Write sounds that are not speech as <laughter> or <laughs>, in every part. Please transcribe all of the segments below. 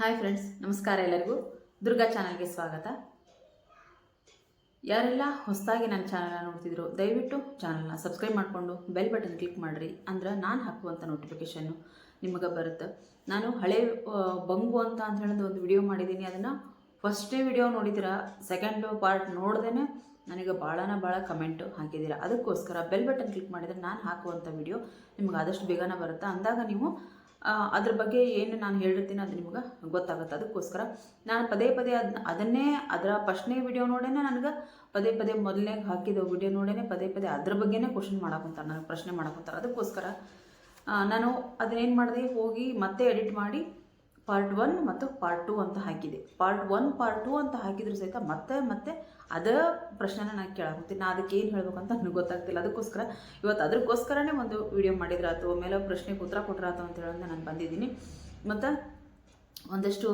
Hi friends, ನಮಸ್ಕಾರ ಎಲ್ಲರಿಗೂ. ದುರ್ಗಾ ಚಾನಲ್ಗೆ ಸ್ವಾಗತ. ಯಾರೆಲ್ಲ ಹೊಸದಾಗಿ ನನ್ನ ಚಾನಲ್ನ ನೋಡ್ತಿದ್ರು, ದಯವಿಟ್ಟು ಚಾನಲ್ನ ಸಬ್ಸ್ಕ್ರೈಬ್ ಮಾಡಿಕೊಂಡು ಬೆಲ್ ಬಟನ್ ಕ್ಲಿಕ್ ಮಾಡಿರಿ. ಅಂದ್ರೆ ನಾನು ಹಾಕುವಂಥ ನೋಟಿಫಿಕೇಷನ್ನು ನಿಮಗೆ ಬರುತ್ತೆ. ನಾನು ಹಳೆ ಬಂಗು ಅಂತ ಅಂತ ಹೇಳಿದ ಒಂದು ವಿಡಿಯೋ ಮಾಡಿದ್ದೀನಿ. ಅದನ್ನು ಫಸ್ಟೇ ವಿಡಿಯೋ ನೋಡಿದ್ದೀರಾ ಸೆಕೆಂಡ್ ಪಾರ್ಟ್ ನೋಡ್ದೇ ನನಗೆ ಭಾಳನ ಭಾಳ ಕಮೆಂಟ್ ಹಾಕಿದ್ದೀರಾ ಅದಕ್ಕೋಸ್ಕರ ಬೆಲ್ ಬಟನ್ ಕ್ಲಿಕ್ ಮಾಡಿದರೆ ನಾನು ಹಾಕುವಂಥ ವಿಡಿಯೋ ನಿಮ್ಗೆ ಆದಷ್ಟು ಬೇಗನೆ ಬರುತ್ತೆ. ಅಂದಾಗ ನೀವು ಅದ್ರ ಬಗ್ಗೆ ಏನು ನಾನು ಹೇಳಿರ್ತೀನಿ ಅದು ನಿಮ್ಗೆ ಗೊತ್ತಾಗುತ್ತೆ. ಅದಕ್ಕೋಸ್ಕರ ನಾನು ಪದೇ ಪದೇ ಅದ್ ಅದನ್ನೇ ಅದರ ಫಸ್ಟ್ನೇ ವಿಡಿಯೋ ನೋಡೇನೆ ನನಗೆ, ಪದೇ ಪದೇ ಮೊದಲನೇ ಹಾಕಿದ ವಿಡಿಯೋ ನೋಡೇನೆ, ಪದೇ ಪದೇ ಅದ್ರ ಬಗ್ಗೆನೇ ಕ್ವಶನ್ ಮಾಡಕ್ಕಂತಾರೆ ನನಗೆ ಪ್ರಶ್ನೆ ಮಾಡಕ್ಕಂತಾರೆ ಅದಕ್ಕೋಸ್ಕರ ನಾನು ಅದನ್ನೇನು ಮಾಡಿದೆ, ಹೋಗಿ ಮತ್ತೆ ಎಡಿಟ್ ಮಾಡಿ ಪಾರ್ಟ್ ಒನ್ ಮತ್ತು ಪಾರ್ಟ್ ಟು ಅಂತ ಹಾಕಿದೆ. ಪಾರ್ಟ್ ಒನ್ ಪಾರ್ಟ್ ಟು ಅಂತ ಹಾಕಿದ್ರು ಸಹಿತ ಮತ್ತೆ ಮತ್ತೆ ಅದೇ ಪ್ರಶ್ನೆನ ನಾನು ಕೇಳಾಕತ್ತೀನಿ. ನಾನು ಅದಕ್ಕೆ ಏನು ಹೇಳ್ಬೇಕಂತ ನನಗೆ ಗೊತ್ತಾಗ್ತಿಲ್ಲ. ಅದಕ್ಕೋಸ್ಕರ ಇವತ್ತು ಅದಕ್ಕೋಸ್ಕರನೇ ಒಂದು ವಿಡಿಯೋ ಮಾಡಿದ್ರಾತು ಆಮೇಲೆ ಪ್ರಶ್ನೆಗೆ ಉತ್ತರ ಕೊಟ್ರಾತು ಅಂತ ಹೇಳೋದು ನಾನು ಬಂದಿದ್ದೀನಿ. ಮತ್ತು ಒಂದಷ್ಟು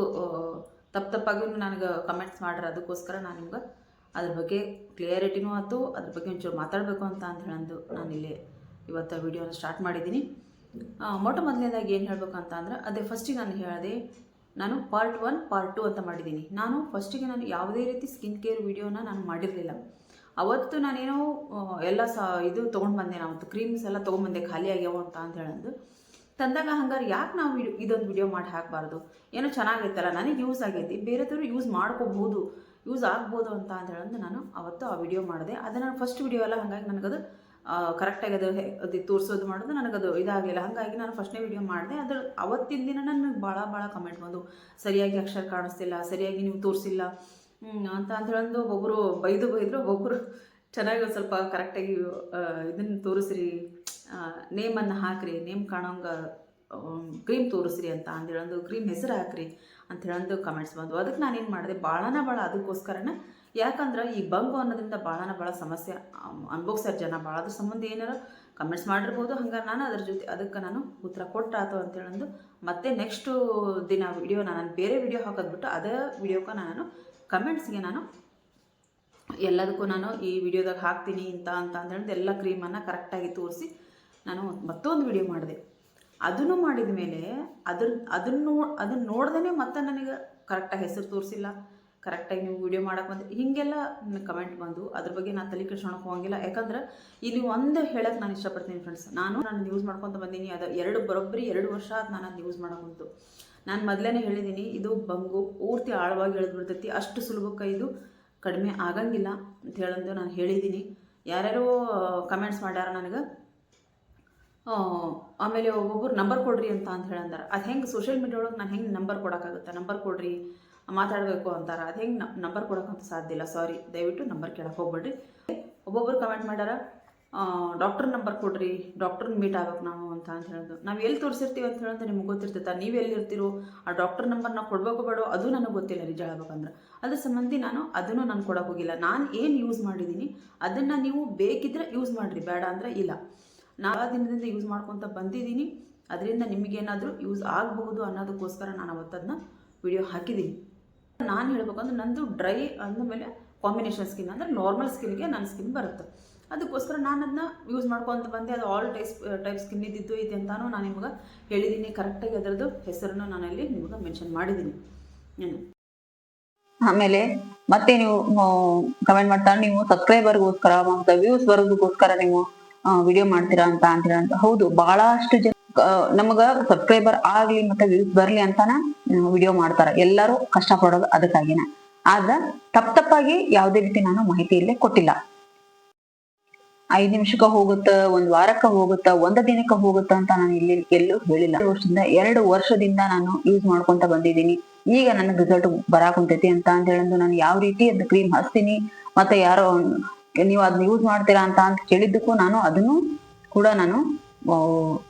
ತಪ್ಪು ತಪ್ಪಾಗಿ ನನಗೆ ಕಮೆಂಟ್ಸ್ ಮಾಡ್ರೆ. ಅದಕ್ಕೋಸ್ಕರ ನಾನು ನಿಮ್ಗೆ ಅದ್ರ ಬಗ್ಗೆ ಕ್ಲಿಯರಿಟಿನೂ ಆಯ್ತು ಅದ್ರ ಬಗ್ಗೆ ಒಂಚೂರು ಮಾತಾಡಬೇಕು ಅಂತ ಅಂತ ಹೇಳಂದು ಇಲ್ಲಿ ಇವತ್ತು ವಿಡಿಯೋನ ಸ್ಟಾರ್ಟ್ ಮಾಡಿದ್ದೀನಿ. ಮೊಟ್ಟ ಮೊದಲನೇದಾಗಿ ಏನು ಹೇಳ್ಬೇಕಂತ ಅಂದ್ರೆ ಅದೇ ಫಸ್ಟಿಗೆ ನಾನು ಹೇಳಿದೆ, ನಾನು ಪಾರ್ಟ್ ಒನ್ ಪಾರ್ಟ್ ಟು ಅಂತ ಮಾಡಿದ್ದೀನಿ. ನಾನು ಫಸ್ಟಿಗೆ ನಾನು ಯಾವುದೇ ರೀತಿ ಸ್ಕಿನ್ ಕೇರ್ ವಿಡಿಯೋನ ನಾನು ಮಾಡಿರಲಿಲ್ಲ. ಅವತ್ತು ನಾನೇನೋ ಎಲ್ಲ ಸ, ಇದು ತೊಗೊಂಡು ಬಂದೆ ಅವತ್ತು ಕ್ರೀಮ್ಸ್ ಎಲ್ಲ ತೊಗೊಂಡ್ಬಂದೆ ಖಾಲಿ ಆಗ್ಯಾವ ಅಂತ ಅಂತ ಹೇಳಂದು. ತಂದಾಗ ಹಂಗಾರೆ ಯಾಕೆ ನಾವು ಇದೊಂದು ವಿಡಿಯೋ ಮಾಡಿ ಹಾಕಬಾರ್ದು? ಏನೋ ಚೆನ್ನಾಗೈತಲ್ಲ, ನನಗೆ ಯೂಸ್ ಆಗೈತಿ, ಬೇರೆದವರು ಯೂಸ್ ಮಾಡ್ಕೋಬೋದು ಯೂಸ್ ಆಗ್ಬೋದು ಅಂತ ಅಂತ ಹೇಳಂದು ನಾನು ಅವತ್ತು ಆ ವಿಡಿಯೋ ಮಾಡಿದೆ. ಅದು ನಾನು ಫಸ್ಟ್ ವಿಡಿಯೋ ಎಲ್ಲ ಹಾಗಾಗಿ ನನಗದು ಕರೆಕ್ಟಾಗಿ ಅದು ಅದು ತೋರಿಸೋದು ಮಾಡೋದು ನನಗದು ಇದಾಗಲಿಲ್ಲ. ಹಾಗಾಗಿ ನಾನು ಫಸ್ಟ್ನೇ ವಿಡಿಯೋ ಮಾಡಿದೆ. ಅದ್ರ ಅವತ್ತಿನ ದಿನ ನನಗೆ ಭಾಳ ಭಾಳ ಕಮೆಂಟ್ ಬಂದು, ಸರಿಯಾಗಿ ಅಕ್ಷರ ಕಾಣಿಸ್ತಿಲ್ಲ, ಸರಿಯಾಗಿ ನೀವು ತೋರಿಸಿಲ್ಲ. ಅಂತ ಅಂತ ಒಬ್ಬರು ಬೈದು ಬೈದರು ಒಬ್ಬರು ಚೆನ್ನಾಗಿ ಒಂದು ಸ್ವಲ್ಪ ಕರೆಕ್ಟಾಗಿ ಇದನ್ನು ತೋರಿಸ್ರಿ ನೇಮನ್ನು ಹಾಕ್ರಿ ನೇಮ್ ಕಾಣೋಂಗೆ ಕ್ರೀಮ್ ತೋರಿಸ್ರಿ ಅಂತ ಅಂದೇಳಂದು ಕ್ರೀಮ್ ಹೆಸರು ಹಾಕ್ರಿ ಅಂತ ಹೇಳಂದು ಕಮೆಂಟ್ಸ್ ಬಂದು ಅದಕ್ಕೆ ನಾನೇನು ಮಾಡಿದೆ ಭಾಳನ ಭಾಳ ಅದಕ್ಕೋಸ್ಕರನ ಯಾಕಂದ್ರೆ ಈ ಬಂಗು ಅನ್ನೋದ್ರಿಂದ ಭಾಳನ ಭಾಳ ಸಮಸ್ಯೆ. ಅನ್ಭೋಗ್ಸ್ಯಾರ ಜನ. ಭಾಳ ಅದ್ರ ಸಂಬಂಧ ಏನಾರ ಕಮೆಂಟ್ಸ್ ಮಾಡಿರ್ಬೋದು. ಹಂಗಾರೆ ನಾನು ಅದ್ರ ಜೊತೆ ಅದಕ್ಕೆ ನಾನು ಉತ್ತರ ಕೊಟ್ಟಾತು ಅಂತ ಅಂದು ಮತ್ತೆ ನೆಕ್ಸ್ಟು ದಿನ ವಿಡಿಯೋ ನಾನು ಬೇರೆ ವಿಡಿಯೋ ಹಾಕೋದ್ಬಿಟ್ಟು ಅದೇ ವಿಡಿಯೋಕ್ಕೆ ನಾನು ಕಮೆಂಟ್ಸ್ಗೆ ನಾನು ಎಲ್ಲದಕ್ಕೂ ನಾನು ಈ ವಿಡಿಯೋದಾಗ ಹಾಕ್ತೀನಿ ಇಂತ ಅಂತ ಅಂದೇಳಿ ಎಲ್ಲ ಕ್ರೀಮನ್ನು ಕರೆಕ್ಟಾಗಿ ತೋರಿಸಿ ನಾನು ಮತ್ತೊಂದು ವಿಡಿಯೋ ಮಾಡಿದೆ. ಅದನ್ನು ಮಾಡಿದ ಮೇಲೆ ಅದನ್ನ ಅದನ್ನು ಅದನ್ನು ನೋಡ್ದೇ ಮತ್ತೆ ನನಗೆ ಕರೆಕ್ಟಾಗಿ ಹೆಸರು ತೋರಿಸಿಲ್ಲ. ಕರೆಕ್ಟಾಗಿ ನೀವು ವಿಡಿಯೋ ಮಾಡಕ್ಕೆ ಬಂದು, ಹೀಗೆಲ್ಲ ಕಮೆಂಟ್ ಬಂದು ಅದ್ರ ಬಗ್ಗೆ ನಾನು ತಲೆ ಕೆಡ್ಸ್ಕೊಳಕ್ಕೆ ಹೋಗಂಗಿಲ್ಲ. ಯಾಕಂದ್ರೆ ಇಲ್ಲಿ ಒಂದು ಹೇಳಕ್ಕೆ ನಾನು ಇಷ್ಟಪಡ್ತೀನಿ ಫ್ರೆಂಡ್ಸ್ ನಾನು ನಾನು ಯೂಸ್ ಮಾಡ್ಕೊತ ಬಂದೀನಿ. ಅದು ಎರಡು ಬರೋಬ್ಬರಿ ಎರಡು ವರ್ಷ ಆದ ನಾನು ಅದು ಯೂಸ್ ಮಾಡಕ್ಕಂತು ನಾನು ಮೊದಲೇ ಹೇಳಿದ್ದೀನಿ ಇದು ಬಂಗು ಪೂರ್ತಿ ಆಳವಾಗಿ ಬಿಡ್ತೈತಿ. ಅಷ್ಟು ಸುಲಭಕ್ಕೆ ಇದು ಕಡಿಮೆ ಆಗಂಗಿಲ್ಲ ಅಂತ ಹೇಳಂದು ನಾನು ಹೇಳಿದ್ದೀನಿ ಯಾರ್ಯಾರು ಕಮೆಂಟ್ಸ್ ಮಾಡ್ಯಾರ ನನಗೆ. ಆಮೇಲೆ ಒಬ್ಬೊಬ್ರು ನಂಬರ್ ಕೊಡ್ರಿ ಅಂತ ಅಂತ ಹೇಳಂದಾರ. ಅದು ಹೆಂಗೆ ಸೋಷಿಯಲ್ ಮೀಡಿಯಾ ಒಳಗೆ ನಾನು ಹೆಂಗೆ ನಂಬರ್ ಕೊಡೋಕ್ಕಾಗುತ್ತೆ ನಂಬರ್ ಕೊಡ್ರಿ. ಮಾತಾಡಬೇಕು ಅಂತಾರ. ಅದು ಹೆಂಗೆ ನಂಬರ್ ಕೊಡೋಕ್ಕಂತ ಸಾಧ್ಯ ಇಲ್ಲ. ಸಾರಿ ದಯವಿಟ್ಟು ನಂಬರ್ ಕೇಳಕ್ಕೆ ಹೋಗ್ಬೇಡ್ರಿ. ಒಬ್ಬೊಬ್ಬರು ಕಮೆಂಟ್ ಮಾಡ್ಯಾರ ಡಾಕ್ಟರ್ ನಂಬರ್ ಕೊಡ್ರಿ ಡಾಕ್ಟರ್ನ ಮೀಟ್ ಆಗ್ಬೇಕು ನಾವು ಅಂತ ಅಂತ ಹೇಳೋದು. ನಾವು ಎಲ್ಲಿ ತೋರಿಸಿರ್ತೀವಿ ಅಂತ ಹೇಳೋದು ನಿಮ್ಗೆ ಗೊತ್ತಿರ್ತೈತೆ. ನೀವು ಎಲ್ಲಿರ್ತೀರೋ ಆ ಡಾಕ್ಟರ್ ನಂಬರ್ ನಾವು ಕೊಡಬೇಕು ಬೇಡೋ ಅದು ನನಗೆ ಗೊತ್ತಿಲ್ಲ ನಿಜ ಹೇಳ್ಬೇಕಂದ್ರೆ ಅದ್ರ. ಸಂಬಂಧಿ ನಾನು ಅದನ್ನು ನಾನು ಕೊಡೋಕೆ ಹೋಗಿಲ್ಲ. ನಾನು ಏನು ಯೂಸ್ ಮಾಡಿದ್ದೀನಿ ಅದನ್ನು ನೀವು ಬೇಕಿದ್ರೆ ಯೂಸ್ ಮಾಡಿರಿ. ಬೇಡ ಅಂದರೆ ಇಲ್ಲ. ನಾಲ್ಕು ದಿನದಿಂದ ಯೂಸ್ ಮಾಡ್ಕೊತ ಬಂದಿದ್ದೀನಿ ಅದರಿಂದ ನಿಮಗೇನಾದರೂ ಯೂಸ್ ಆಗಬಹುದು ಅನ್ನೋದಕ್ಕೋಸ್ಕರ ನಾನು ಅವತ್ತದನ್ನ ವಿಡಿಯೋ ಹಾಕಿದ್ದೀನಿ ನಾನು ಹೇಳ್ಬೇಕಂದ್ರೆ ನಂದು ಡ್ರೈ ಅಂದಮೇಲೆ ಕಾಂಬಿನೇಷನ್ ಸ್ಕಿನ್ ಅಂದ್ರೆ ನಾರ್ಮಲ್ ಸ್ಕಿನ್ಗೆ ನನ್ನ ಸ್ಕಿನ್ ಬರುತ್ತೆ. ಅದಕ್ಕೋಸ್ಕರ ನಾನು ಅದನ್ನ ಯೂಸ್ ಮಾಡ್ಕೊಂತ ಬಂದೆ. ಅದು ಆಲ್ ಟೈಪ್ ಟೈಪ್ ಸ್ಕಿನ್ ಇದ್ದಿದ್ದು ಇದೆ ಅಂತಾನು ನಾನು ನಿಮ್ಗೆ ಹೇಳಿದ್ದೀನಿ ಕರೆಕ್ಟಾಗಿ ಅದರದ್ದು ಹೆಸರನ್ನು ಅಲ್ಲಿ ನಿಮ್ಗೆ ಮೆನ್ಷನ್ ಮಾಡಿದ್ದೀನಿ ಆಮೇಲೆ ಮತ್ತೆ ನೀವು ಕಮೆಂಟ್ ಮಾಡ್ತಾ ನೀವು ಸಬ್ಸ್ಕ್ರೈಬರ್ಗೋಸ್ಕರ ಮತ್ತೆ ವ್ಯೂಸ್ ಬರೋದಕ್ಕೋಸ್ಕರ ನೀವು ವಿಡಿಯೋ ಮಾಡ್ತೀರಾ ಅಂತ ಅಂತೀರಾ ಅಂತ. ಹೌದು, ಬಹಳಷ್ಟು ಜನ ನಮಗ ಸಬ್ಸ್ಕ್ರೈಬರ್ ಆಗ್ಲಿ ಮತ್ತೆ ವ್ಯೂಸ್ ಬರ್ಲಿ ಅಂತಾನ ವಿಡಿಯೋ ಮಾಡ್ತಾರ. ಎಲ್ಲರೂ ಕಷ್ಟ ಪಡೋದು ಅದಕ್ಕಾಗಿನ. ಆದ್ರ ತಪ್ಪ ತಪ್ಪಾಗಿ ಯಾವುದೇ ರೀತಿ ನಾನು ಮಾಹಿತಿ ಇಲ್ಲೇ ಕೊಟ್ಟಿಲ್ಲ. ಐದ್ ನಿಮಿಷಕ್ಕ ಹೋಗುತ್ತ, ಒಂದ್ ವಾರಕ್ಕ ಹೋಗುತ್ತ, ಒಂದ ದಿನಕ್ಕ ಹೋಗುತ್ತ ಅಂತ ನಾನು ಇಲ್ಲಿ ಎಲ್ಲೂ ಹೇಳಿಲ್ಲ. ವರ್ಷದಿಂದ, ಎರಡು ವರ್ಷದಿಂದ ನಾನು ಯೂಸ್ ಮಾಡ್ಕೊಂತ ಬಂದಿದ್ದೀನಿ. ಈಗ ನನಗೆ ರಿಸಲ್ಟ್ ಬರಾಕ್ ಕುಂತೈತಿ ಅಂತ ಅಂತ ಹೇಳಂದು ನಾನು ಯಾವ ರೀತಿ ಅದ್ ಕ್ರೀಮ್ ಹಚ್ತೀನಿ, ಮತ್ತೆ ಯಾರೋ, ನೀವು ಅದನ್ನ ಯೂಸ್ ಮಾಡ್ತೀರಾ ಅಂತ ಅಂತ ಕೇಳಿದ್ದಕ್ಕೂ ನಾನು ಅದನ್ನು ಕೂಡ ನಾನು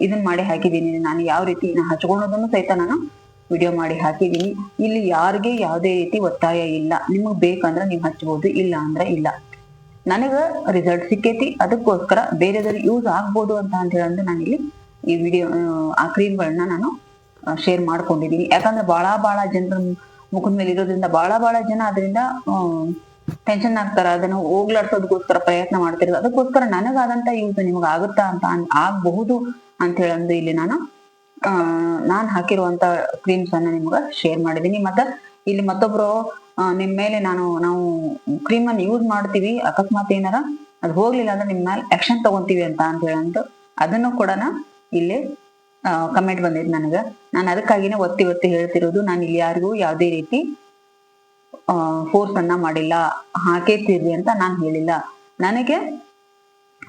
ಇದನ್ ಮಾಡಿ ಹಾಕಿದ್ದೀನಿ ನಾನು ಯಾವ ರೀತಿ ಹಚ್ಕೊಳ್ಳೋದನ್ನು ಸಹಿತ ನಾನು ವಿಡಿಯೋ ಮಾಡಿ ಹಾಕಿದ್ದೀನಿ ಇಲ್ಲಿ ಯಾರಿಗೆ ಯಾವುದೇ ರೀತಿ ಒತ್ತಾಯ ಇಲ್ಲ. ನಿಮಗ್ ಬೇಕಂದ್ರೆ ನೀವು ಹಚ್ಬೋದು, ಇಲ್ಲ ಅಂದ್ರೆ ಇಲ್ಲ. ನನಗ ರಿಸಲ್ಟ್ ಸಿಕ್ಕೈತಿ. ಅದಕ್ಕೋಸ್ಕರ ಬೇರೆದವ್ರಿಗೆ ಯೂಸ್ ಆಗ್ಬೋದು ಅಂತ ಅಂತ ಹೇಳಂದ್ರೆ ನಾನು ಇಲ್ಲಿ ಈ ವಿಡಿಯೋ ಆ ಕ್ರೀಮ್ಗಳನ್ನ ನಾನು ಶೇರ್ ಮಾಡ್ಕೊಂಡಿದ್ದೀನಿ ಯಾಕಂದ್ರೆ ಬಹಳ ಬಹಳ ಜನರ ಮುಖದ ಮೇಲೆ ಇರೋದ್ರಿಂದ ಬಹಳ ಬಹಳ ಜನ ಅದರಿಂದ ಟೆನ್ಷನ್ ಆಗ್ತಾರ? ಅದನ್ನ ಹೋಗ್ಲಾಡ್ಸೋದಕ್ಕೋಸ್ಕರ ಪ್ರಯತ್ನ ಮಾಡ್ತಿರೋದು. ಅದಕ್ಕೋಸ್ಕರ ನನಗಾದಂತ ಯೂಸ್ ನಿಮ್ಗೆ ಆಗುತ್ತಾ ಅಂತ ಆಗಬಹುದು ಅಂತ ಹೇಳಂದು ಇಲ್ಲಿ ನಾನು ನಾನ್ ಹಾಕಿರುವಂತ ಕ್ರೀಮ್ಸ್ ಅನ್ನ ನಿಮ್ಗೆ ಶೇರ್ ಮಾಡಿದೀನಿ. ಮತ್ತ ಇಲ್ಲಿ ಮತ್ತೊಬ್ರು ಆ, ನಿಮ್ ಮೇಲೆ ನಾನು ನಾವು ಕ್ರೀಮ್ ಅನ್ನ ಯೂಸ್ ಮಾಡ್ತೀವಿ. ಅಕಸ್ಮಾತ್ ಏನಾರ ಅದು ಹೋಗ್ಲಿಲ್ಲ ಅಂದ್ರೆ ನಿಮ್ ಮೇಲೆ ಆಕ್ಷನ್ ತಗೊಂತೀವಿ ಅಂತ ಅಂತ ಹೇಳಂತ ಅದನ್ನು ಕೂಡ ಇಲ್ಲಿ ಕಮೆಂಟ್ ಬಂದಿದೆ ನನಗೆ. ನಾನು ಅದಕ್ಕಾಗಿನೇ ಒತ್ತಿ ಒತ್ತಿ ಹೇಳ್ತಿರೋದು. ನಾನು ಇಲ್ಲಿ ಯಾರಿಗೂ ಯಾವುದೇ ರೀತಿ ಫೋರ್ಸ್ ಅನ್ನ ಮಾಡಿಲ್ಲ. ಹಾಕೇತಿರ್ರಿ ಅಂತ ನಾನು ಹೇಳಿಲ್ಲ. ನನಗೆ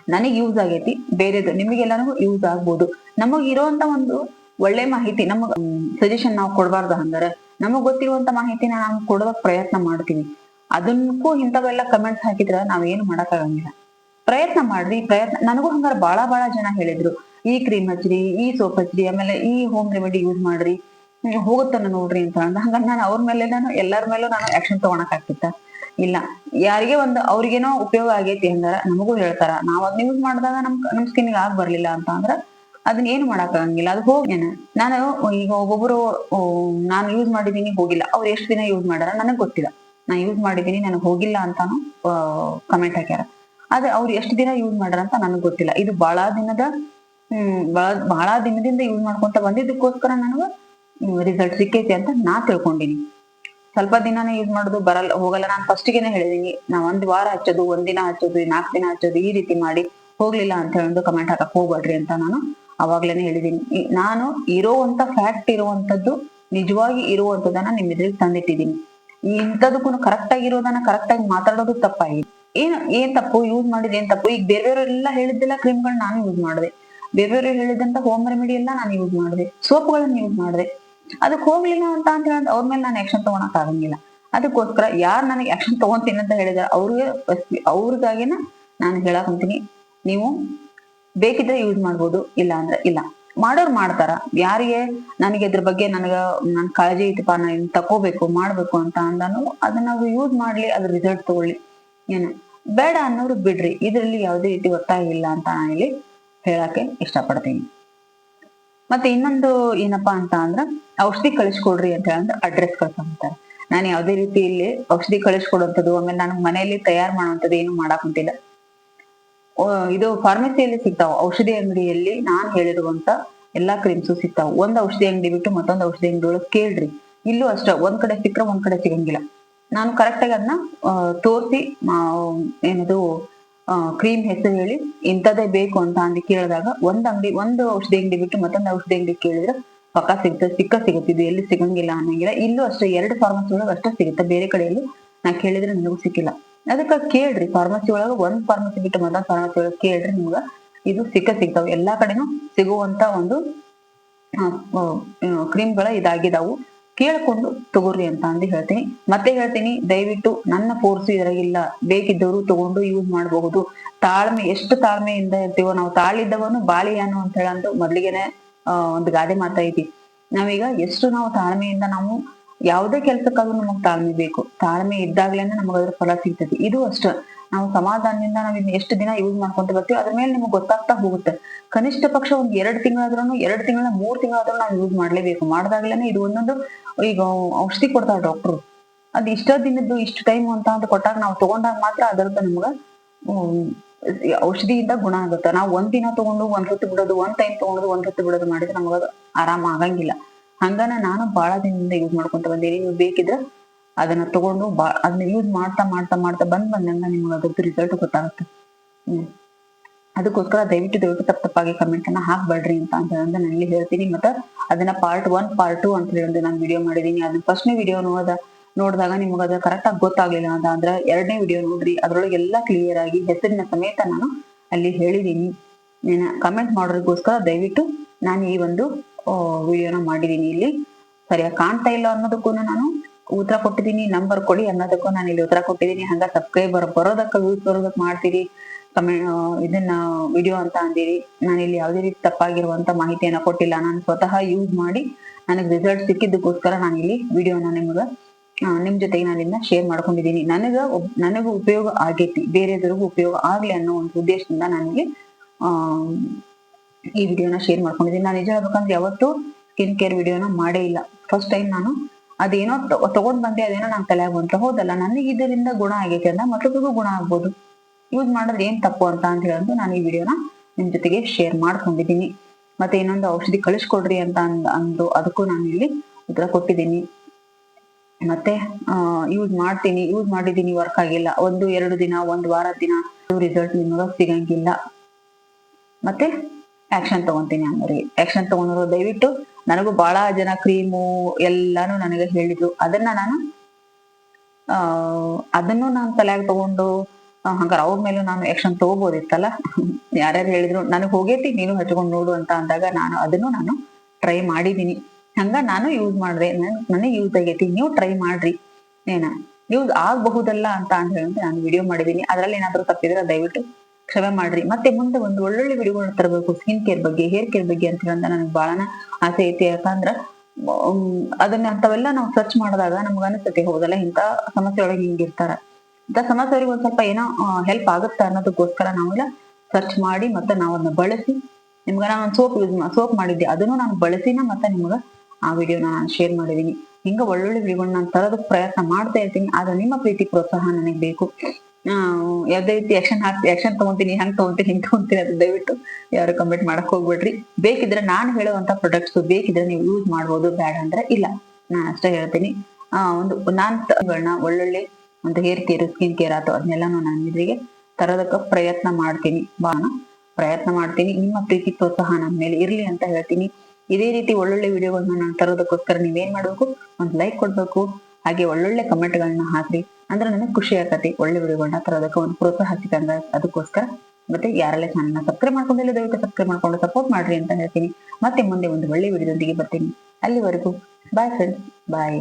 ನನಗೆ ಯೂಸ್ ಆಗೈತಿ. ಬೇರೆದು, ನಿಮಗೆಲ್ಲರಿಗೂ ಯೂಸ್ ಆಗ್ಬೋದು. ನಮಗ್ ಇರುವಂತ ಒಂದು ಒಳ್ಳೆ ಮಾಹಿತಿ, ನಮಗ್ ಸಜೆಷನ್ ನಾವು ಕೊಡಬಾರ್ದು ಹಂಗಾರೆ. ನಮಗ್ ಗೊತ್ತಿರುವಂತ ಮಾಹಿತಿನ ನಾವು ಕೊಡೋದಕ್ ಪ್ರಯತ್ನ ಮಾಡ್ತೀವಿ. ಅದಕ್ಕೂ ಇಂಥವೆಲ್ಲ ಕಮೆಂಟ್ಸ್ ಹಾಕಿದ್ರ ನಾವೇನು ಮಾಡಕ್ಕಾಗಂಗಿಲ್ಲ. ಪ್ರಯತ್ನ ಮಾಡ್ರಿ, ಪ್ರಯತ್ನ, ನನಗೂ ಹಂಗಾರ ಬಹಳ ಬಹಳ ಜನ ಹೇಳಿದ್ರು. ಈ ಕ್ರೀಮ್ ಹಚ್ಚ್ರಿ ಈ ಸೋಪ್ ಹಚ್ಚ್ರಿ ಆಮೇಲೆ ಈ ಹೋಮ್ ರೆಮಿಡಿ ಯೂಸ್ ಮಾಡ್ರಿ. ಹೋಗುತ್ತಾನ ನೋಡ್ರಿ ಅಂತ ಅಂದ. ಹಂಗ ನಾನು ಅವ್ರ ಮೇಲೆ ನಾನು, ಎಲ್ಲರ ಮೇಲೂ ನಾನು ಆಕ್ಷನ್ ತಗೊಳಕ್ ಆಗ್ತಿತ್ತ. ಇಲ್ಲ. ಯಾರಿಗೆ ಒಂದು ಅವ್ರಿಗೇನೋ ಉಪಯೋಗ ಆಗೈತಿ ಅಂದ್ರ ನಮಗೂ ಹೇಳ್ತಾರ. ನಾವ್ ಅದನ್ನ ಯೂಸ್ ಮಾಡಿದಾಗ ನಮ್ ನಮ್ ಸ್ಕಿನ್ ಆಗ್ ಬರ್ಲಿಲ್ಲ ಅಂತ ಅಂದ್ರ ಅದನ್ನ ಏನು ಮಾಡಕ್ಕಾಗಂಗಿಲ್ಲ ಅದು ಹೋಗ್ಯಾನ ನಾನು. ಈಗ ಒಬ್ಬೊಬ್ರು ನಾನು ಯೂಸ್ ಮಾಡಿದೀನಿ, ಹೋಗಿಲ್ಲ. ಅವ್ರು ಎಷ್ಟು ದಿನ ಯೂಸ್ ಮಾಡ್ಯಾರ ನನಗ್ ಗೊತ್ತಿಲ್ಲ. ನಾ ಯೂಸ್ ಮಾಡಿದೀನಿ, ನನಗೆ ಹೋಗಿಲ್ಲ ಅಂತಾನು ಕಮೆಂಟ್ ಹಾಕ್ಯಾರ. ಆದ್ರೆ ಅವ್ರು ಎಷ್ಟು ದಿನ ಯೂಸ್ ಮಾಡ್ಯಾರ ಅಂತ ನನಗೆ ಗೊತ್ತಿಲ್ಲ. ಇದು ಬಹಳ ದಿನದ, ಹ್ಮ್ ಬಹಳ ಬಹಳ ದಿನದಿಂದ ಯೂಸ್ ಮಾಡ್ಕೊಂತ ಬಂದಿದ್ದಕ್ಕೋಸ್ಕರ ನನಗ ರಿಸಲ್ಟ್ ಸಿಕ್ಕೈತಿ ಅಂತ ನಾ ತಿಳ್ಕೊಂಡಿನಿ. ಸ್ವಲ್ಪ ದಿನಾನೇ ಯೂಸ್ ಮಾಡೋದು ಬರಲ್ಲ, ಹೋಗಲ್ಲ. ನಾನು ಫಸ್ಟಿಗೆನೆ ಹೇಳಿದೀನಿ. ನಾ ಒಂದ್ ವಾರ ಹಚ್ಚೋದು, ಒಂದ್ ದಿನ ಹಚ್ಚೋದು ನಾಲ್ಕು ದಿನ ಹಚ್ಚೋದು, ಈ ರೀತಿ ಮಾಡಿ ಹೋಗ್ಲಿಲ್ಲ ಅಂತ ಹೇಳೋದು ಕಮೆಂಟ್ ಹಾಕಕ್ ಹೋಗ್ಬೇಡ್ರಿ ಅಂತ ನಾನು ಅವಾಗ್ಲೇನೆ ಹೇಳಿದೀನಿ. ನಾನು ಇರೋವಂತ ಫ್ಯಾಕ್ಟ್ ಇರುವಂತದ್ದು, ನಿಜವಾಗಿ ಇರುವಂತದನ್ನ ನಿಮ್ ಎದುರಿಗೆ ತಂದಿಟ್ಟಿದೀನಿ. ಇಂಥದಕ್ಕೂ ಕರೆಕ್ಟ್ ಆಗಿರೋದನ್ನ ಕರೆಕ್ಟ್ ಆಗಿ ಮಾತಾಡೋದು ತಪ್ಪಾಗಿದೆ. ಏನ್ ಏನ್ ತಪ್ಪು? ಯೂಸ್ ಮಾಡಿದ ಏನ್ ತಪ್ಪು? ಈಗ ಬೇರೆಯವರೆಲ್ಲ ಹೇಳಿದ್ದೆಲ್ಲ ಕ್ರೀಮ್ಗಳನ್ನ ನಾನು ಯೂಸ್ ಮಾಡಿದೆ. ಬೇರೆಯವರು ಹೇಳಿದಂತ ಹೋಮ್ ರೆಮಿಡಿ ಎಲ್ಲ ನಾನು ಯೂಸ್ ಮಾಡಿದೆ. ಸೋಪ್ಗಳನ್ನ ಯೂಸ್ ಮಾಡಿದೆ. ಅದಕ್ಕೆ ಹೋಗ್ಲಿಲ್ಲ ಅಂತ ಅಂತ ಹೇಳಿದ್ರೆ ಅವ್ರ ಮೇಲೆ ನಾನು ಆಕ್ಷನ್ ತಗೊಳಕ್ ಆಗಂಗಿಲ್ಲ. ಅದಕ್ಕೋಸ್ಕರ ಯಾರು ನನಗೆ ಆಕ್ಷನ್ ತಗೊಂತೀನಿ ಅಂತ ಹೇಳಿದಾರೆ ಅವ್ರಿಗೆ ಅವ್ರಿಗಾಗಿನ ನಾನು ಹೇಳಕ್ ಹೊಂತೀನಿ ನೀವು ಬೇಕಿದ್ರೆ ಯೂಸ್ ಮಾಡ್ಬೋದು, ಇಲ್ಲ ಅಂದ್ರೆ ಇಲ್ಲ. ಮಾಡೋರು ಮಾಡ್ತಾರ. ಯಾರಿಗೆ ನನಗೆ ಇದ್ರ ಬಗ್ಗೆ ನನಗ, ನನ್ ಕಾಳಜಿ ಐತಪ್ಪ, ನಾನು ತಕೋಬೇಕು, ಮಾಡ್ಬೇಕು ಅಂತ ಅಂದಾನು ಅದನ್ನ ಅವ್ರು ಯೂಸ್ ಮಾಡ್ಲಿ, ಅದ್ರ ರಿಸಲ್ಟ್ ತಗೊಳ್ಳಿ. ಏನು? ಬೇಡ ಅನ್ನೋರು ಬಿಡ್ರಿ. ಇದ್ರಲ್ಲಿ ಯಾವುದೇ ರೀತಿ ಒತ್ತಾಯ ಇಲ್ಲ ಅಂತ ನಾನು ಇಲ್ಲಿ ಹೇಳಕ್ಕೆ ಇಷ್ಟಪಡ್ತೀನಿ. ಮತ್ತೆ ಇನ್ನೊಂದು ಏನಪ್ಪಾ ಅಂತ ಅಂದ್ರ ಔಷಧಿ ಕಳಿಸ್ಕೊಡ್ರಿ ಅಂತ ಹೇಳಂದ್ರೆ ಅಡ್ರೆಸ್ ಕಳ್ಸಂತಾರೆ ನಾನು ಯಾವ್ದೇ ರೀತಿ ಇಲ್ಲಿ ಔಷಧಿ ಕಳಿಸ್ಕೊಡುವಂಥದ್ದು ಆಮೇಲೆ ನಾನು ಮನೆಯಲ್ಲಿ ತಯಾರು ಮಾಡುವಂಥದ್ದು ಏನು ಮಾಡಕ್ ಹೊಂಟಿಲ್ಲ. ಇದು ಫಾರ್ಮಸಿಯಲ್ಲಿ ಸಿಗ್ತಾವ, ಔಷಧಿ ಅಂಗಡಿಯಲ್ಲಿ ನಾನ್ ಹೇಳಿರುವಂತ ಎಲ್ಲಾ ಕ್ರೀಮ್ಸು ಸಿಗ್ತಾವ. ಒಂದ್ ಔಷಧಿ ಅಂಗಡಿ ಬಿಟ್ಟು ಮತ್ತೊಂದ್ ಔಷಧಿ ಅಂಗಡಿ ಒಳಗೆ ಕೇಳ್ರಿ. ಇಲ್ಲೂ ಅಷ್ಟ, ಒಂದ್ ಕಡೆ ಸಿಕ್ಕ ಒಂದ್ ಕಡೆ ಸಿಗಂಗಿಲ್ಲ. ನಾನು ಕರೆಕ್ಟ್ ಆಗಿ ಅದನ್ನ ತೋರಿಸಿ ಏನದು ಕ್ರೀಮ್ ಹೆಸರು ಹೇಳಿ ಇಂಥದ್ದೇ ಬೇಕು ಅಂತ ಅಂದು ಕೇಳಿದಾಗ ಒಂದ್ ಅಂಗಡಿ, ಒಂದು ಔಷಧಿ ಅಂಗಡಿ ಬಿಟ್ಟು ಮತ್ತೊಂದು ಔಷಧಿ ಅಂಗಡಿ ಕೇಳಿದ್ರೆ ಪಕ್ಕ ಸಿಗುತ್ತೆ ಸಿಕ್ಕ ಸಿಗುತ್ತೆ, ಇದು ಎಲ್ಲಿ ಸಿಗಂಗಿಲ್ಲ ಅನ್ನಂಗಿಲ್ಲ. ಇಲ್ಲೂ ಅಷ್ಟೇ, ಎರಡು ಫಾರ್ಮಸಿ ಒಳಗೆ ಅಷ್ಟೇ ಸಿಗುತ್ತೆ. ಬೇರೆ ಕಡೆಯಲ್ಲಿ ನಾ ಕೇಳಿದ್ರೆ ನಿಮಗೂ ಸಿಕ್ಕಿಲ್ಲ. ಅದಕ್ಕ ಕೇಳ್ರಿ ಫಾರ್ಮಸಿ ಒಳಗ ಒಂದ್ ಫಾರ್ಮಸಿ ಬಿಟ್ಟು ಮತ್ತೊಂದು ಫಾರ್ಮಸಿ ಒಳಗೆ ಕೇಳ್ರಿ ನಿಮ್ಗ ಇದು ಸಿಕ್ಕ ಸಿಗ್ತಾವ. ಎಲ್ಲಾ ಕಡೆನೂ ಸಿಗುವಂತ ಒಂದು ಕ್ರೀಮ್ಗಳ ಇದಾಗಿದಾವು. ಕೇಳ್ಕೊಂಡು ತಗೋರಿ ಅಂತ ಅಂದು ಹೇಳ್ತೀನಿ. ಮತ್ತೆ ಹೇಳ್ತೀನಿ, ದಯವಿಟ್ಟು ನನ್ನ ಫೋರ್ಸ್ ಇದ್ರಾಗಿಲ್ಲ. ಬೇಕಿದ್ದವರು ತಗೊಂಡು ಯೂಸ್ ಮಾಡಬಹುದು. ತಾಳ್ಮೆ, ಎಷ್ಟು ತಾಳ್ಮೆಯಿಂದ ಇರ್ತೀವೋ ನಾವು ತಾಳಿದ್ದವನು ಬಾಳಿಯಾನು ಅಂತ ಹೇಳಂದು ಮೊದ್ಲಿಗೆನೆ ಒಂದು ಗಾದೆ ಮಾತೈತಿ ನಾವೀಗ ಎಷ್ಟು ನಾವು ತಾಳ್ಮೆಯಿಂದ ನಾವು ಯಾವುದೇ ಕೆಲಸಕ್ಕಾದ್ರೂ ನಮಗ್ ತಾಳ್ಮೆ ಬೇಕು. ತಾಳ್ಮೆ ಇದ್ದಾಗ್ಲೇನೆ ನಮಗ ಅದ್ರ ಫಲ ಸಿಗ್ತದೆ. ಇದು ಅಷ್ಟ. ನಾವು ಸಮಾಧಾನದಿಂದ ನಾವು ಇನ್ನು ಎಷ್ಟು ದಿನ ಯೂಸ್ ಮಾಡ್ಕೊಂತ ಬರ್ತೀವಿ ಅದ್ರ ಮೇಲೆ ನಿಮ್ಗೆ ಗೊತ್ತಾಗ್ತಾ ಹೋಗುತ್ತೆ. ಕನಿಷ್ಠ ಪಕ್ಷ ಒಂದ್ ಎರಡ್ ತಿಂಗಳಾದ್ರೂ ಎರಡ್ ತಿಂಗಳ ಮೂರ್ ತಿಂಗಳಾದ್ರೂ ನಾವು ಯೂಸ್ ಮಾಡ್ಲೇಬೇಕು. ಮಾಡ್ದಾಗ್ಲೇನೆ ಇದು ಒಂದೊಂದು, ಈಗ ಔಷಧಿ ಕೊಡ್ತಾರೆ ಡಾಕ್ಟ್ರು ಅದ್ ಇಷ್ಟ ದಿನದ್ದು ಇಷ್ಟು ಟೈಮ್ ಅಂತ ಅಂತ ಕೊಟ್ಟಾಗ ನಾವು ತಗೊಂಡಾಗ ಮಾತ್ರ ಅದರದ್ದು ನಮ್ಗ ಔಷಧಿಯಿಂದ ಗುಣ ಆಗುತ್ತೆ. ನಾವು ಒಂದ್ ದಿನ ತಗೊಂಡು ಒಂದ್ ಹೊತ್ತು ಬಿಡೋದು, ಒಂದ್ ಟೈಮ್ ತಗೊಂಡು ಒಂದ್ ಹೊತ್ತು ಬಿಡೋದು ಮಾಡಿದ್ರೆ ನಮಗದು ಆರಾಮ ಆಗಂಗಿಲ್ಲ. ಹಂಗನ ನಾನು ಬಹಳ ದಿನದಿಂದ ಯೂಸ್ ಮಾಡ್ಕೊಂತ ಬಂದೀನಿ ನೀವು ಬೇಕಿದ್ರೆ ಅದನ್ನ ತಗೊಂಡು ಬಾ, ಅದನ್ನ ಯೂಸ್ ಮಾಡ್ತಾ ಮಾಡ್ತಾ ಮಾಡ್ತಾ ಬಂದ್ ಬಂದಂಗ ನಿಮ್ಗೆ ಅದ್ರದ್ದು ರಿಸಲ್ಟ್ ಗೊತ್ತಾಗುತ್ತೆ. ಹ್ಮ್. ಅದಕ್ಕೋಸ್ಕರ ದಯವಿಟ್ಟು ದಯವಿಟ್ಟು ತಪ್ಪ ತಪ್ಪಾಗಿ ಕಮೆಂಟ್ ಅನ್ನ ಹಾಕ್ಬೇಡ್ರಿ ಅಂತ ಅಂತ ನಾನು ಇಲ್ಲಿ ಹೇಳ್ತೀನಿ. ಮತ್ತೆ ಅದನ್ನ ಪಾರ್ಟ್ ಒನ್ ಪಾರ್ಟ್ ಟು ಅಂತ ಹೇಳಿ ನಾನು ವಿಡಿಯೋ ಮಾಡಿದೀನಿ ಅದನ್ನ ಫಸ್ಟ್ನೇ ವಿಡಿಯೋ ನೋಡಿದ, ನೋಡಿದಾಗ ನಿಮ್ಗೆ ಅದು ಕರೆಕ್ಟ್ ಆಗಿ ಗೊತ್ತಾಗ್ಲಿಲ್ಲ ಅಂತ ಅಂದ್ರೆ ಎರಡನೇ ವಿಡಿಯೋ ನೋಡ್ರಿ. ಅದ್ರೊಳಗೆ ಎಲ್ಲ ಕ್ಲಿಯರ್ ಆಗಿ ಹೆಸರಿನ ಸಮೇತ ನಾನು ಅಲ್ಲಿ ಹೇಳಿದೀನಿ ಕಮೆಂಟ್ ಮಾಡೋದಕ್ಕೋಸ್ಕರ ದಯವಿಟ್ಟು ನಾನು ಈ ಒಂದು ವಿಡಿಯೋನ ಮಾಡಿದೀನಿ ಇಲ್ಲಿ ಸರಿಯಾಗಿ ಕಾಣ್ತಾ ಇಲ್ಲ ಅನ್ನೋದಕ್ಕೂ ನಾನು ಉತ್ತರ ಕೊಟ್ಟಿದ್ದೀನಿ ನಂಬರ್ ಕೊಡಿ ಅನ್ನೋದಕ್ಕೂ ನಾನು ಇಲ್ಲಿ ಉತ್ತರ ಕೊಟ್ಟಿದ್ದೀನಿ ಹಂಗ ಸಬ್ಸ್ಕ್ರೈಬರ್ ಬರೋದಕ್ಕ ವ್ಯೂಸ್ ಬರೋದಕ್ ಮಾಡ್ತೀರಿ. ಕಮೆಂಟ್ ಇದನ್ನ ವಿಡಿಯೋ ಅಂತ ಅಂದಿರಿ. ನಾನು ಇಲ್ಲಿ ಯಾವುದೇ ರೀತಿ ತಪ್ಪಾಗಿರುವಂತ ಮಾಹಿತಿಯನ್ನ ಕೊಟ್ಟಿಲ್ಲ. ನಾನು ಸ್ವತಃ ಯೂಸ್ ಮಾಡಿ ನನಗೆ ರಿಸಲ್ಟ್ ಸಿಕ್ಕಿದ್ದಕ್ಕೋಸ್ಕರ ನಾನು ಇಲ್ಲಿ ವಿಡಿಯೋನ ನಿಮ್ಗ ನಿಮ್ಮ ನಿಮ್ ಜೊತೆಗೆ ನಾನು ಇದನ್ನ ಶೇರ್ ಮಾಡ್ಕೊಂಡಿದ್ದೀನಿ ನನಗ ನನಗೂ ಉಪಯೋಗ ಆಗೈತಿ. ಬೇರೆದವ್ರಿಗೂ ಉಪಯೋಗ ಆಗ್ಲಿ ಅನ್ನೋ ಒಂದು ಉದ್ದೇಶದಿಂದ ನನಗೆ ಆ, ಈ ವಿಡಿಯೋನ ಶೇರ್ ಮಾಡ್ಕೊಂಡಿದ್ದೀನಿ ನಾನು ನಿಜ ಹೇಳ್ಬೇಕಂದ್ರೆ ಯಾವತ್ತೂ ಸ್ಕಿನ್ ಕೇರ್ ವಿಡಿಯೋನ ಮಾಡೇ ಇಲ್ಲ. ಫಸ್ಟ್ ಟೈಮ್ ನಾನು ಅದೇನೋ ತಗೊಂಡ್ ಬಂದೆ, ಅದೇನೋ ನಂಗೆ ತಲೆ ಬಂತ ಹೌದಲ್ಲ. ನನಗೆ ಇದರಿಂದ ಗುಣ ಆಗೈತೆ ಅಂತ ಮತ್ತೊಬ್ಬರಿಗೂ ಗುಣ ಆಗ್ಬೋದು. ಯೂಸ್ ಮಾಡಿದ್ರೆ ಏನ್ ತಪ್ಪು ಅಂತ ಅಂತ ಹೇಳಿದ್ರು ನಾನು ಈ ವಿಡಿಯೋನ ನಿಮ್ ಜೊತೆಗೆ ಶೇರ್ ಮಾಡ್ಕೊಂಡಿದ್ದೀನಿ. ಮತ್ತೆ ಇನ್ನೊಂದು ಔಷಧಿ ಕಳಿಸ್ಕೊಡ್ರಿ ಅಂತ ಅಂದ್ ಅಂದ್ರು ಅದಕ್ಕೂ ನಾನು ಇಲ್ಲಿ ಉತ್ತರ ಕೊಟ್ಟಿದ್ದೀನಿ. ಮತ್ತೆ ಯೂಸ್ ಮಾಡ್ತೀನಿ ಯೂಸ್ ಮಾಡಿದ್ದೀನಿ ವರ್ಕ್ ಆಗಿಲ್ಲ. ಒಂದು, ಎರಡು ದಿನ, ಒಂದು ವಾರ ದಿನ ರಿಸಲ್ಟ್ ನಿಮಗೆ ಸಿಗಂಗಿಲ್ಲ. ಮತ್ತೆ ಆಕ್ಷನ್ ತಗೊಂತೀನಿ ಅಂದ್ರೆ ಆಕ್ಷನ್ ತಗೊಂಡ್ರು ದಯವಿಟ್ಟು ನನಗೂ ಬಹಳ ಜನ ಕ್ರೀಮು ಎಲ್ಲಾನು ನನಗೆ ಹೇಳಿದ್ರು. ಅದನ್ನ ನಾನು, ಆ, ಅದನ್ನು ನಾನು ತಲೆಯಾಗ ತಗೊಂಡು ಹಂಗಾರ ಅವ್ರ ಮೇಲೂ ನಾನು ಆಕ್ಷನ್ ತಗೋಬೋದಿತ್ತಲ್ಲ? <laughs> ಯಾರ್ಯಾರು ಹೇಳಿದ್ರು, ನನಗೆ ಹೋಗೇತಿ, ನೀನು ಹಚ್ಕೊಂಡು ನೋಡು ಅಂತ ಅಂದಾಗ ನಾನು ಅದನ್ನು ನಾನು ಟ್ರೈ ಮಾಡಿದೀನಿ. ಹಂಗ ನಾನು ಯೂಸ್ ಮಾಡಿದೆ. ನನಗೆ ಯೂಸ್ ಆಗೈತಿ, ನೀವು ಟ್ರೈ ಮಾಡ್ರಿ. ಏನ? ಯೂಸ್ ಆಗಬಹುದಲ್ಲ ಅಂತ ಅಂತ ಹೇಳಿ ನಾನು ವಿಡಿಯೋ ಮಾಡಿದೀನಿ. ಅದ್ರಲ್ಲಿ ಏನಾದ್ರು ತಪ್ಪಿದ್ರೆ ದಯವಿಟ್ಟು ಕ್ಷಮೆ ಮಾಡ್ರಿ. ಮತ್ತೆ ಮುಂದೆ ಒಂದು ಒಳ್ಳೊಳ್ಳೆ ವಿಡಿಯೋಗಳನ್ನ ತರಬೇಕು. ಸ್ಕಿನ್ ಕೇರ್ ಬಗ್ಗೆ ಹೇರ್ ಕೇರ್ ಬಗ್ಗೆ ಅಂತ ನನಗೆ ಬಹಳ ಆಸೆ ಐತಿ. ಯಾಕಂದ್ರ ಅದನ್ನ ಅಂತವೆಲ್ಲ ನಾವು ಸರ್ಚ್ ಮಾಡಿದಾಗ ನಮ್ಗ ಅನಿಸ್ತೈತಿ, ಹೌದಲ್ಲ ಇಂತ ಸಮಸ್ಯೆ ಒಳಗೆ ಹಿಂಗಿರ್ತಾರ ಇಂಥ ಸಮಸ್ಯೆ ಅವ್ರಿಗೆ ಒಂದ್ ಸ್ವಲ್ಪ ಏನೋ ಹೆಲ್ಪ್ ಆಗುತ್ತಾ ಅನ್ನೋದಕ್ಕೋಸ್ಕರ ನಾವೆಲ್ಲ ಸರ್ಚ್ ಮಾಡಿ ಮತ್ತೆ ನಾವು ಅದನ್ನ ಬಳಸಿ ನಿಮ್ಗ ನಾನು ಒಂದು ಸೋಪ್ ಯೂಸ್ ಸೋಪ್ ಮಾಡಿದ್ದೆ. ಅದನ್ನು ನಾನು ಬಳಸಿನ ಮತ್ತೆ ನಿಮ್ಗ ಆ ವಿಡಿಯೋನ ನಾನು ಶೇರ್ ಮಾಡಿದೀನಿ. ಹಿಂಗ ಒಳ್ಳೊಳ್ಳೆ ವಿಡಿಯೋಗಳನ್ನ ನಾನು ತರೋದಕ್ಕೆ ಪ್ರಯತ್ನ ಮಾಡ್ತಾ ಇರ್ತೀನಿ. ಆದ್ರೆ ನಿಮ್ಮ ಪ್ರೀತಿ ಪ್ರೋತ್ಸಾಹ ನನಗೆ ಬೇಕು. ಯಾವ್ದೇ ರೀತಿ ಆಕ್ಷನ್ ಹಾಕಿ ಆಕ್ಷನ್ ತಗೊಂತೀನಿ, ಹಂಗ್ ತಗೊಂತೀನಿ, ಹಿಂಗ್ ತಗೊಂತೀನಿ ಅದು ದಯವಿಟ್ಟು ಯಾರು ಕಮೆಂಟ್ ಮಾಡಕ್ ಹೋಗ್ಬೇಡ್ರಿ. ಬೇಕಿದ್ರೆ ನಾನು ಹೇಳುವಂತ ಪ್ರಾಡಕ್ಟ್ಸ್ ಬೇಕಿದ್ರೆ ನೀವು ಯೂಸ್ ಮಾಡ್ಬೋದು, ಬೇಡ ಅಂದ್ರೆ ಇಲ್ಲ. ನಾನು ಅಷ್ಟೇ ಹೇಳ್ತೀನಿ. ಆ, ಒಂದು ನಾನ್ ತಗಳನ್ನ ಒಳ್ಳೊಳ್ಳೆ ಒಂದು ಹೇರ್ ಕೇರ್ ಸ್ಕಿನ್ ಕೇರ್ ಆತು ಅದನ್ನೆಲ್ಲಾನು ನಾನು ಇದ್ರಿಗೆ ತರೋದಕ್ಕೆ ಪ್ರಯತ್ನ ಮಾಡ್ತೀನಿ. ಬಾಣ ಪ್ರಯತ್ನ ಮಾಡ್ತೀನಿ. ನಿಮ್ಮ ಪ್ರೀತಿ ಪ್ರೋತ್ಸಾಹ ನನ್ನ ಮೇಲೆ ಇರ್ಲಿ ಅಂತ ಹೇಳ್ತೀನಿ. ಇದೇ ರೀತಿ ಒಳ್ಳೊಳ್ಳೆ ವಿಡಿಯೋಗಳನ್ನ ನಾನು ತರೋದಕ್ಕೋಸ್ಕರ ನೀವೇನ್ ಮಾಡಬೇಕು? ಒಂದು ಲೈಕ್ ಕೊಡ್ಬೇಕು. ಹಾಗೆ ಒಳ್ಳೊಳ್ಳೆ ಕಮೆಂಟ್ಗಳನ್ನ ಹಾಕ್ರಿ. ಅಂದ್ರೆ ನನಗೆ ಖುಷಿ ಆಗತ್ತೆ ಒಳ್ಳೆ ವಿಡಿಯೋಗಳನ್ನ ತರೋದಕ್ಕೆ ಒಂದು ಪ್ರೋತ್ಸಾಹ ಸಿಕ್ಕಂಗ ಅದಕ್ಕೋಸ್ಕರ. ಮತ್ತೆ ಯಾರೆಲ್ಲ ಚಾನಲ್ನ ಸಬ್ಸ್ಕ್ರೈಬ್ ಮಾಡ್ಕೊಂಡಿಲ್ಲ ದಯವಿಟ್ಟು ಸಬ್ಸ್ಕ್ರೈಬ್ ಮಾಡ್ಕೊಂಡು ಸಪೋರ್ಟ್ ಮಾಡ್ರಿ ಅಂತ ಹೇಳ್ತೀನಿ. ಮತ್ತೆ ಮುಂದೆ ಒಂದು ಒಳ್ಳೆ ವಿಡಿಯೋದೊಂದಿಗೆ ಬರ್ತೀನಿ. ಅಲ್ಲಿವರೆಗೂ ಬಾಯ್ ಫ್ರೆಂಡ್ಸ್ ಬಾಯ್